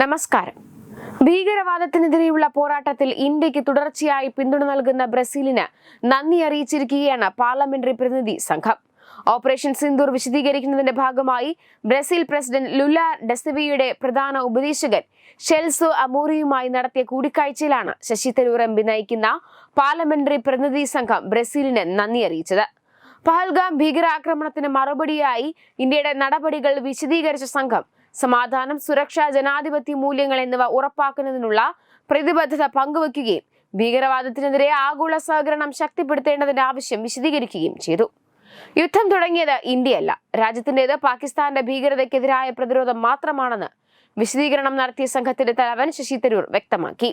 നമസ്കാരം. ഭീകരവാദത്തിനെതിരെയുള്ള പോരാട്ടത്തിൽ ഇന്ത്യയ്ക്ക് തുടർച്ചയായി പിന്തുണ നൽകുന്ന ബ്രസീലിന് നന്ദി അറിയിച്ചിരിക്കുകയാണ് പാർലമെന്ററി പ്രതിനിധി സംഘം. ഓപ്പറേഷൻ സിന്ദൂർ വിശദീകരിക്കുന്നതിന്റെ ഭാഗമായി ബ്രസീൽ പ്രസിഡന്റ് ലുല ഡെസവിയുടെ പ്രധാന ഉപദേശകൻ ഷെൽസോ അമോറിയുമായി നടത്തിയ കൂടിക്കാഴ്ചയിലാണ് ശശി തരൂർ എം പി നയിക്കുന്ന പാർലമെന്ററി പ്രതിനിധി സംഘം ബ്രസീലിന് നന്ദി അറിയിച്ചത്. പഹൽഗാം ഭീകരാക്രമണത്തിന് മറുപടിയായി ഇന്ത്യയുടെ നടപടികൾ വിശദീകരിച്ച സംഘം സമാധാനം സുരക്ഷ ജനാധിപത്യ മൂല്യങ്ങൾ എന്നിവ ഉറപ്പാക്കുന്നതിനുള്ള പ്രതിബദ്ധത പങ്കുവയ്ക്കുകയും ഭീകരവാദത്തിനെതിരെ ആഗോള സഹകരണം ശക്തിപ്പെടുത്തേണ്ടതിന്റെ ആവശ്യം വിശദീകരിക്കുകയും ചെയ്തു. യുദ്ധം തുടങ്ങിയത് ഇന്ത്യയല്ല. രാജ്യത്തിന്റേത് പാകിസ്ഥാന്റെ ഭീകരതയ്ക്കെതിരായ പ്രതിരോധം മാത്രമാണെന്ന് വിശദീകരണം നടത്തിയ സംഘത്തിന്റെ തലവൻ ശശി തരൂർ വ്യക്തമാക്കി.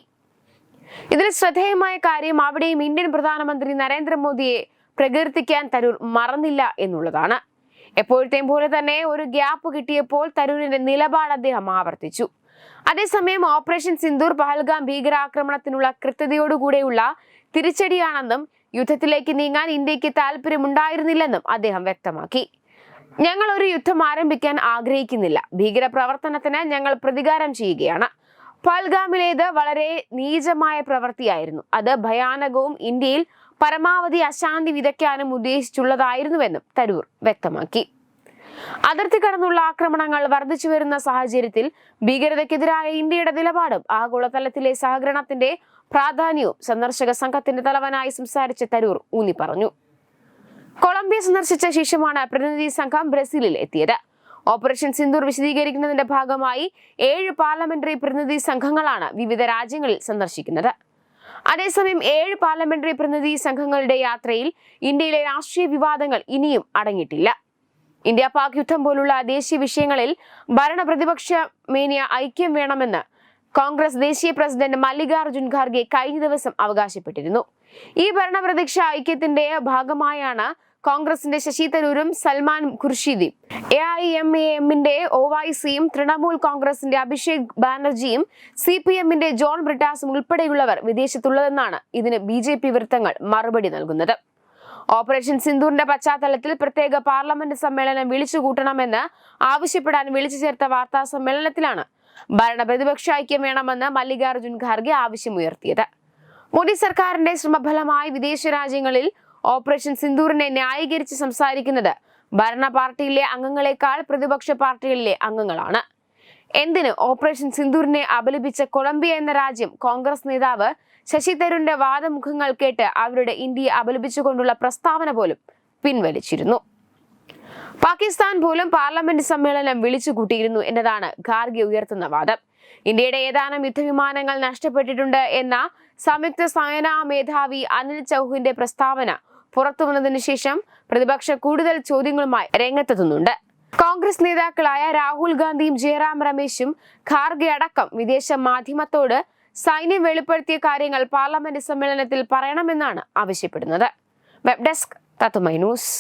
ഇതിൽ ശ്രദ്ധേയമായ കാര്യം അവിടെയും ഇന്ത്യൻ പ്രധാനമന്ത്രി നരേന്ദ്രമോദിയെ പ്രകീർത്തിക്കാൻ തരൂർ മറന്നില്ല എന്നുള്ളതാണ്. എപ്പോഴത്തെയും പോലെ തന്നെ ഒരു ഗ്യാപ്പ് കിട്ടിയപ്പോൾ തരൂരിന്റെ നിലപാട് അദ്ദേഹം ആവർത്തിച്ചു. അതേസമയം ഓപ്പറേഷൻ സിന്ദൂർ പഹൽഗാം ഭീകരാക്രമണത്തിനുള്ള കൃത്യതയോടുകൂടെയുള്ള തിരിച്ചടിയാണെന്നും യുദ്ധത്തിലേക്ക് നീങ്ങാൻ ഇന്ത്യയ്ക്ക് താല്പര്യമുണ്ടായിരുന്നില്ലെന്നും അദ്ദേഹം വ്യക്തമാക്കി. ഞങ്ങൾ ഒരു യുദ്ധം ആരംഭിക്കാൻ ആഗ്രഹിക്കുന്നില്ല. ഭീകരപ്രവർത്തനത്തിന് ഞങ്ങൾ പ്രതികാരം ചെയ്യുകയാണ്. പൽഗാമിലേത് വളരെ നീചമായ പ്രവൃത്തിയായിരുന്നു. അത് ഭയാനകവും ഇന്ത്യയിൽ പരമാവധി അശാന്തി വിതയ്ക്കാനും ഉദ്ദേശിച്ചുള്ളതായിരുന്നുവെന്നും തരൂർ വ്യക്തമാക്കി. അതിർത്തി കടന്നുള്ള ആക്രമണങ്ങൾ വർദ്ധിച്ചു വരുന്ന സാഹചര്യത്തിൽ ഭീകരതയ്ക്കെതിരായ ഇന്ത്യയുടെ നിലപാടും ആഗോളതലത്തിലെ സഹകരണത്തിന്റെ പ്രാധാന്യവും സന്ദർശക സംഘത്തിന്റെ തലവനായി സംസാരിച്ച തരൂർ ഊന്നി പറഞ്ഞു. കൊളംബിയ സന്ദർശിച്ച ശേഷമാണ് പ്രതിനിധി സംഘം ബ്രസീലിൽ എത്തിയത്. ഓപ്പറേഷൻ സിന്ദൂർ വിശദീകരിക്കുന്നതിന്റെ ഭാഗമായി ഏഴ് പാർലമെന്ററി പ്രതിനിധി സംഘങ്ങളാണ് വിവിധ രാജ്യങ്ങളിൽ സന്ദർശിക്കുന്നത്. അതേസമയം ഏഴ് പാർലമെന്ററി പ്രതിനിധി സംഘങ്ങളുടെ യാത്രയിൽ ഇന്ത്യയിലെ രാഷ്ട്രീയ വിവാദങ്ങൾ ഇനിയും അടങ്ങിയിട്ടില്ല. ഇന്ത്യ പാക് യുദ്ധം പോലുള്ള ദേശീയ വിഷയങ്ങളിൽ ഭരണ പ്രതിപക്ഷ മേനിയ ഐക്യം വേണമെന്ന് കോൺഗ്രസ് ദേശീയ പ്രസിഡന്റ് മല്ലികാർജുൻ ഖാർഗെ കഴിഞ്ഞ ദിവസം അവകാശപ്പെട്ടിരുന്നു. ഈ ഭരണപ്രതിക്ഷ ഐക്യത്തിന്റെ ഭാഗമായാണ് കോൺഗ്രസിന്റെ ശശി തരൂരും സൽമാൻ ഖുർഷിദും. എ ഐ എം എ എമ്മിന്റെ ഒവൈസിയും തൃണമൂൽ കോൺഗ്രസിന്റെ അഭിഷേക് ബാനർജിയും സി പി എമ്മിന്റെ ജോൺ ബ്രിട്ടാസും ഉൾപ്പെടെയുള്ളവർ വിദേശത്തുള്ളതെന്നാണ് ഇതിന് ബി ജെ പി വൃത്തങ്ങൾ മറുപടി നൽകുന്നത്. ഓപ്പറേഷൻ സിന്ദൂറിന്റെ പശ്ചാത്തലത്തിൽ പ്രത്യേക പാർലമെന്റ് സമ്മേളനം വിളിച്ചു വിളിച്ചുകൂട്ടണമെന്ന് ആവശ്യപ്പെടാൻ വിളിച്ചു ചേർത്ത വാർത്താ സമ്മേളനത്തിലാണ് ഭരണ പ്രതിപക്ഷ ഐക്യം വേണമെന്ന് മല്ലികാർജുൻ ഖാർഗെ ആവശ്യമുയർത്തിയത്. മോദി സർക്കാരിന്റെ ശ്രമഫലമായി വിദേശ രാജ്യങ്ങളിൽ ഓപ്പറേഷൻ സിന്ദൂറിനെ ന്യായീകരിച്ച് സംസാരിക്കുന്നത് ഭരണ പാർട്ടിയിലെ അംഗങ്ങളെക്കാൾ പ്രതിപക്ഷ പാർട്ടികളിലെ അംഗങ്ങളാണ്. എന്തിന് ഓപ്പറേഷൻ സിന്ദൂറിനെ അപലപിച്ച കൊളംബിയ എന്ന രാജ്യം കോൺഗ്രസ് നേതാവ് ശശി തരൂരിന്റെ വാദമുഖങ്ങൾ കേട്ട് അവരുടെ ഇന്ത്യയെ അപലപിച്ചുകൊണ്ടുള്ള പ്രസ്താവന പോലും പിൻവലിച്ചിരുന്നു. പാകിസ്ഥാൻ പോലും പാർലമെന്റ് സമ്മേളനം വിളിച്ചു കൂട്ടിയിരുന്നു എന്നതാണ് ഖാർഗെ ഉയർത്തുന്ന വാദം. ഇന്ത്യയുടെ ഏതാനും യുദ്ധവിമാനങ്ങൾ നഷ്ടപ്പെട്ടിട്ടുണ്ട് എന്ന സംയുക്ത സേനാ മേധാവി അനിൽ ചൗഹിന്റെ പ്രസ്താവന പുറത്തുവന്നതിനു ശേഷം പ്രതിപക്ഷ കൂടുതൽ ചോദ്യങ്ങളുമായി രംഗത്തെത്തുന്നുണ്ട്. കോൺഗ്രസ് നേതാക്കളായ രാഹുൽ ഗാന്ധിയും ജയറാം രമേശും ഖാർഗെ അടക്കം വിദേശ മാധ്യമത്തോട് സൈന്യം വെളിപ്പെടുത്തിയ കാര്യങ്ങൾ പാർലമെന്റ് സമ്മേളനത്തിൽ പറയണമെന്നാണ് ആവശ്യപ്പെടുന്നത്. വെബ് ഡെസ്ക് തത്തുമൈ ന്യൂസ്.